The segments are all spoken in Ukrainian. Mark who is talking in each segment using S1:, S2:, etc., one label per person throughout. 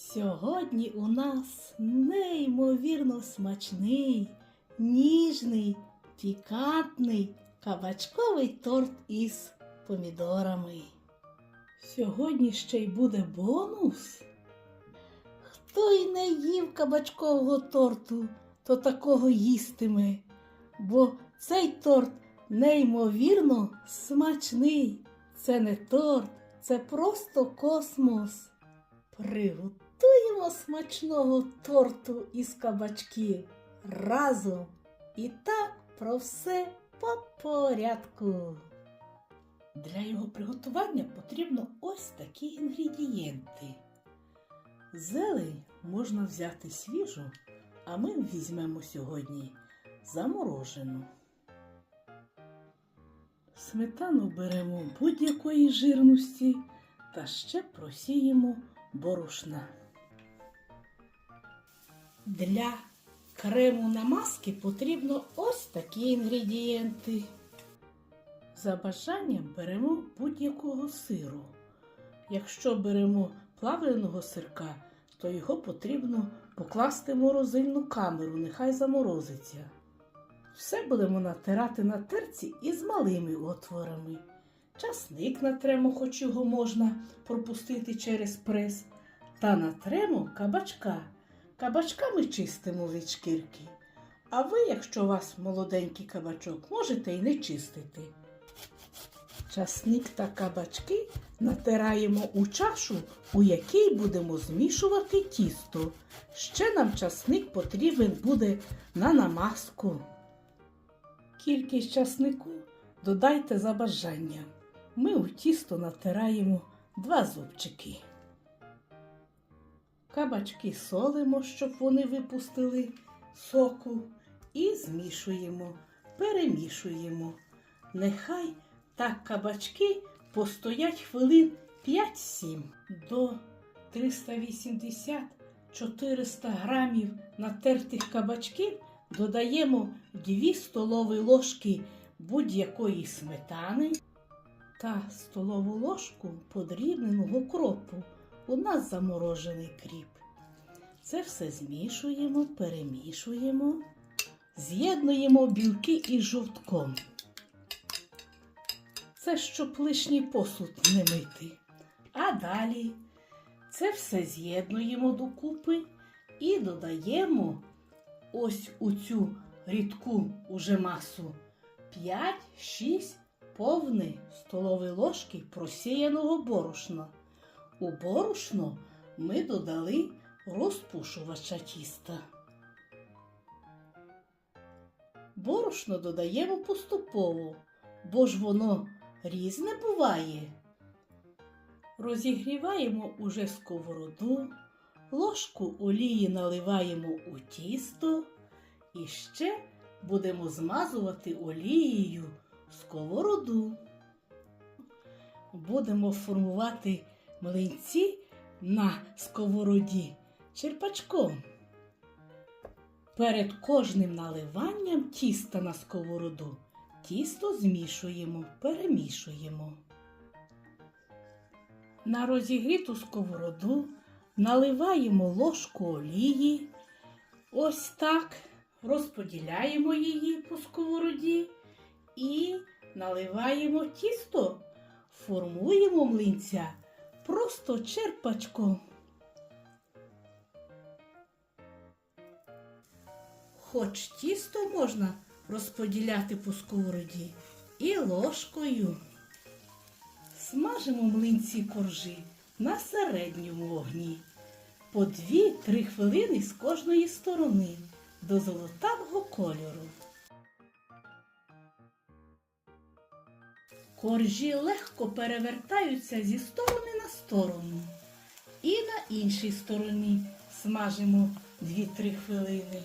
S1: Сьогодні у нас неймовірно смачний, ніжний, пікантний кабачковий торт із помідорами. Сьогодні ще й буде бонус. Хто й не їв кабачкового торту, то такого їстиме, бо цей торт неймовірно смачний. Це не торт, це просто космос. Приготуємо смачного торту із кабачків разом. І так про все по порядку. Для його приготування потрібно ось такі інгредієнти. Зелень можна взяти свіжу, а ми візьмемо сьогодні заморожену. Сметану беремо будь-якої жирності та ще просіємо борошна. Для крему намазки потрібно ось такі інгредієнти. За бажанням беремо будь-якого сиру. Якщо беремо плавленого сирка, то його потрібно покласти в морозильну камеру, нехай заморозиться. Все будемо натирати на терці із малими отворами. Часник натремо, хоч його можна пропустити через прес. Та натремо кабачка. Кабачка ми чистимо від шкірки. А ви, якщо у вас молоденький кабачок, можете й не чистити. Часник та кабачки натираємо у чашу, у якій будемо змішувати тісто. Ще нам часник потрібен буде на намазку. Кількість часнику додайте за бажанням. Ми у тісто натираємо два зубчики. Кабачки солимо, щоб вони випустили соку, і змішуємо, перемішуємо. Нехай так кабачки постоять хвилин 5-7 до 380-400 грамів натертих кабачків додаємо 2 столові ложки будь-якої сметани та столову ложку подрібненого кропу. У нас заморожений кріп. Це все змішуємо, перемішуємо, з'єднуємо білки із жовтком. Це щоб лишній посуд не мити. А далі це все з'єднуємо докупи і додаємо ось у цю рідку уже масу 5-6 повні столові ложки просіяного борошна. У борошно ми додали розпушувача тіста. Борошно додаємо поступово, бо ж воно різне буває. Розігріваємо уже сковороду, ложку олії наливаємо у тісто і ще будемо змазувати олією сковороду. Будемо формувати млинці на сковороді черпачком. Перед кожним наливанням тіста на сковороду тісто змішуємо, перемішуємо. На розігріту сковороду наливаємо ложку олії. Ось так розподіляємо її по сковороді і наливаємо тісто, формуємо млинця просто черпачком. Хоч тісто можна розподіляти по сковороді і ложкою. Смажимо млинці коржі на середньому вогні по 2-3 хвилини з кожної сторони до золотавого кольору. Коржі легко перевертаються зі сторони на сторону. І на іншій стороні смажимо 2-3 хвилини.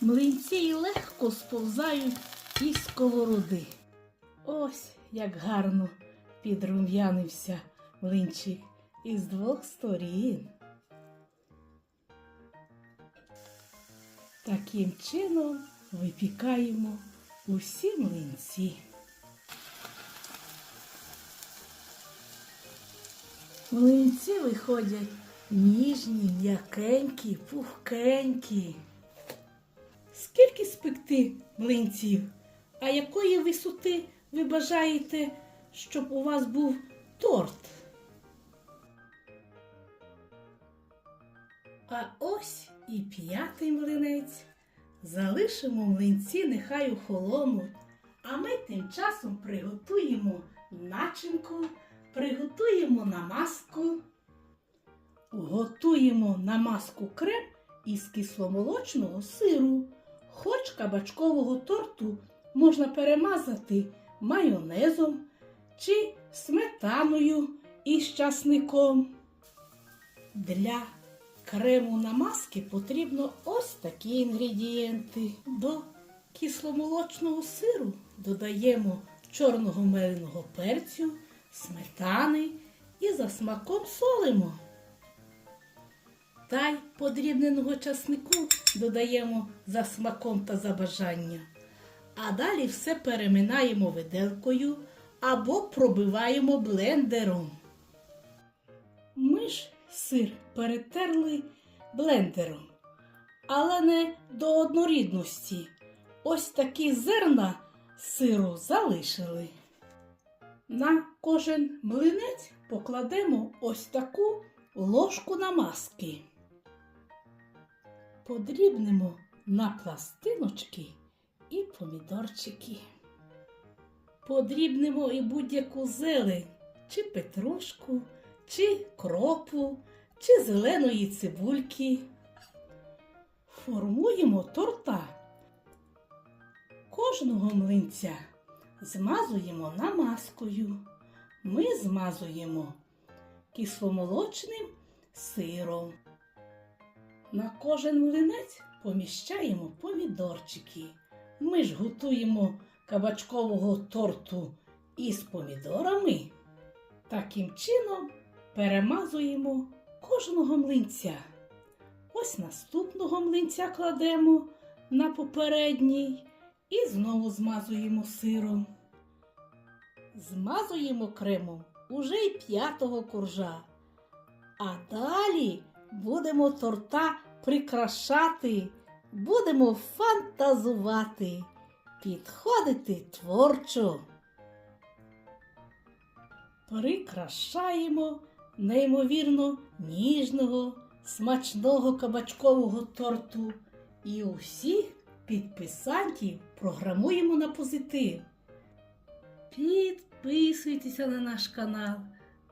S1: Млинці легко сповзають із сковороди. Ось як гарно підрум'янився млинчик із двох сторін. Таким чином випікаємо усі млинці. Млинці виходять ніжні, м'якенькі, пухкенькі. Скільки спекти млинців? А якої висоти ви бажаєте, щоб у вас був торт? А ось і п'ятий млинець. Залишимо млинці, нехай охолонуть, а ми тим часом приготуємо начинку, приготуємо намазку. Готуємо намазку крем із кисломолочного сиру. Хоч кабачкового торту можна перемазати майонезом чи сметаною із часником. Для крему намазки потрібно ось такі інгредієнти. До кисломолочного сиру додаємо чорного меленого перцю, сметани і за смаком солимо. Та й подрібненого часнику додаємо за смаком та за бажанням. А далі все переминаємо виделкою або пробиваємо блендером. Ми ж сир перетерли блендером, але не до однорідності. Ось такі зерна сиру залишили. На кожен млинець покладемо ось таку ложку намазки. Подрібнемо на пластиночки і помідорчики. Подрібнемо і будь-яку зелень, чи петрушку, чи кропу, чи зеленої цибульки. Формуємо торта. Кожного млинця змазуємо намазкою. Ми змазуємо кисломолочним сиром. На кожен млинець поміщаємо помідорчики. Ми ж готуємо кабачкового торту із помідорами. Таким чином перемазуємо кожного млинця. Ось наступного млинця кладемо на попередній і знову змазуємо сиром. Змазуємо кремом уже й п'ятого коржа. А далі будемо торта прикрашати, будемо фантазувати, підходити творчо. Прикрашаємо неймовірно ніжного, смачного кабачкового торту і усіх підписантів програмуємо на позитив. Підписуйтеся на наш канал.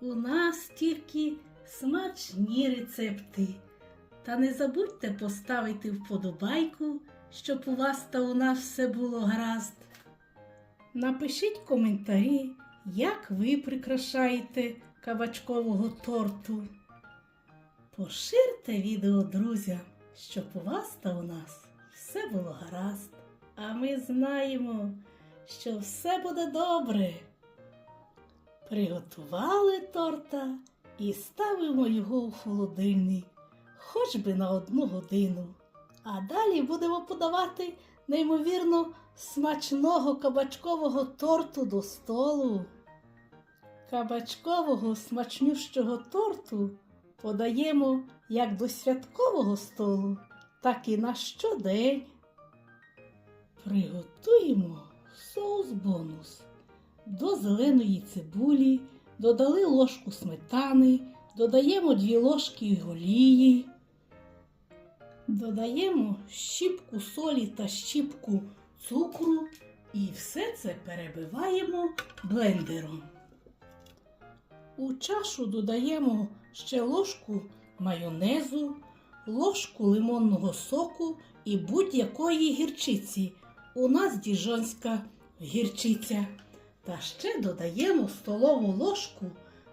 S1: У нас тільки смачні рецепти. Та не забудьте поставити вподобайку, щоб у вас та у нас все було гаразд. Напишіть коментарі, як ви прикрашаєте кабачкового торту. Поширте відео друзям, щоб у вас та у нас все було гаразд. А ми знаємо, що все буде добре. Приготували торта і ставимо його у холодильник, хоч би на одну годину. А далі будемо подавати неймовірно смачного кабачкового торту до столу. Кабачкового смачнющого торту подаємо як до святкового столу, так і на щодень. Приготуємо соус бонус. До зеленої цибулі додали ложку сметани, додаємо 2 ложки олії, додаємо щіпку солі та щіпку цукру і все це перебиваємо блендером. У чашу додаємо ще ложку майонезу, ложку лимонного соку і будь-якої гірчиці. У нас діжонська гірчиця. Та ще додаємо столову ложку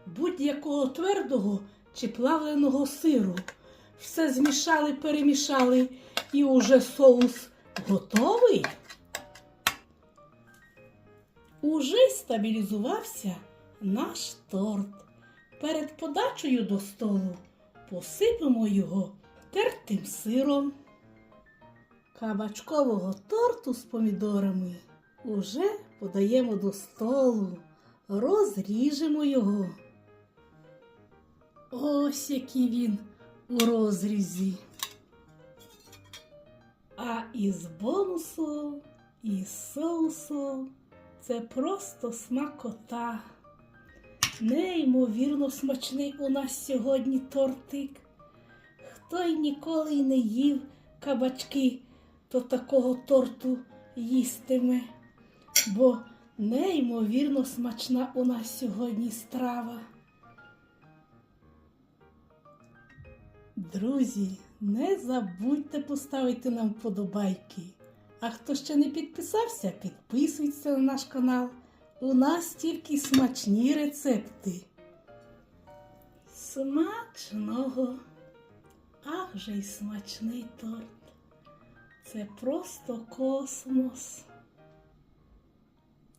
S1: будь-якого твердого чи плавленого сиру. Все змішали, перемішали і уже соус готовий. Уже стабілізувався наш торт. Перед подачею до столу посипемо його тертим сиром. Кабачкового торту з помідорами уже подаємо до столу, розріжемо його. Ось який він у розрізі. А із бонусом, із соусом це просто смакота. Неймовірно смачний у нас сьогодні тортик. Хто й ніколи й не їв кабачки, то такого торту їстиме, бо неймовірно смачна у нас сьогодні страва. Друзі, не забудьте поставити нам вподобайки. А хто ще не підписався, підписуйтесь на наш канал. У нас тільки смачні рецепти. Смачного, ах же й смачний торт. Це просто космос.